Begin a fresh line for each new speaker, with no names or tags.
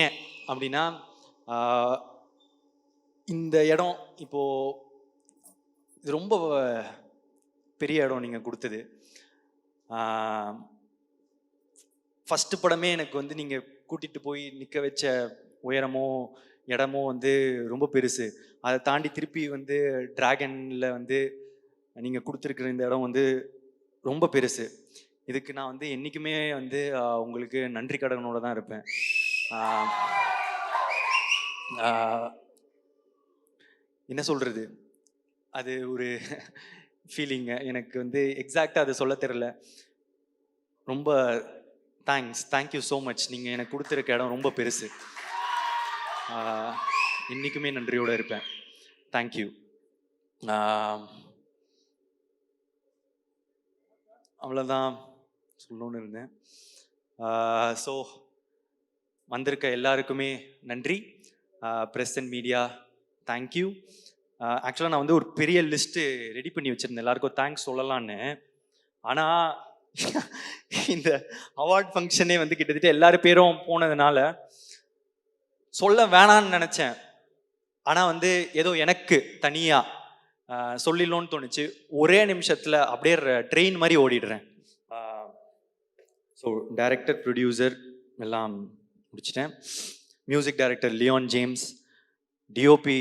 ஏன் அப்படின்னா இந்த இடம் இப்போது ரொம்ப பெரிய இடம் நீங்கள் கொடுத்தது. ஃபஸ்ட்டு படமே எனக்கு வந்து நீங்கள் கூட்டிகிட்டு போய் நிற்க வச்ச உயரமோ இடமோ வந்து ரொம்ப பெருசு. அதை தாண்டி திருப்பி வந்து டிராகனில் வந்து நீங்கள் கொடுத்துருக்குற இந்த இடம் வந்து ரொம்ப பெருசு. இதுக்கு நான் வந்து என்றைக்குமே வந்து உங்களுக்கு நன்றி கடனோட தான் இருப்பேன். என்ன சொல்கிறது அது ஒரு ஃபீலிங்கு எனக்கு வந்து எக்ஸாக்டாக அதை சொல்ல தெரில ரொம்ப தேங்க்ஸ் தேங்க்யூ ஸோ மச் நீங்கள் எனக்கு கொடுத்துருக்க இடம் ரொம்ப பெருசு. இன்றைக்குமே நன்றியோடு இருப்பேன். தேங்க்யூ அவ்வளோதான் சொல்லணும்னு இருந்தேன். ஸோ வந்திருக்க எல்லாருக்குமே நன்றி. ப்ரெஸ் அண்ட் மீடியா தேங்க்யூ ஆக்சுவலாக நான் வந்து ஒரு பெரிய லிஸ்ட்டு ரெடி பண்ணி வச்சுருந்தேன். எல்லாருக்கும் தேங்க்ஸ் சொல்லலான்னு ஆனால் இந்த அவார்ட் ஃபங்க்ஷனே வந்து கிட்டத்தட்ட எல்லாரும் பேரும் போனதுனால சொல்ல வேணான்னு நினச்சேன். ஆனால் வந்து ஏதோ எனக்கு தனியாக சொல்லிடலோன்னு தோணுச்சு. ஒரே நிமிஷத்தில் அப்படியே ட்ரெயின் மாதிரி ஓடிடுறேன். ஸோ டைரக்டர் ப்ரொடியூசர் எல்லாம் முடிச்சிட்டேன். Music director Leon James DOP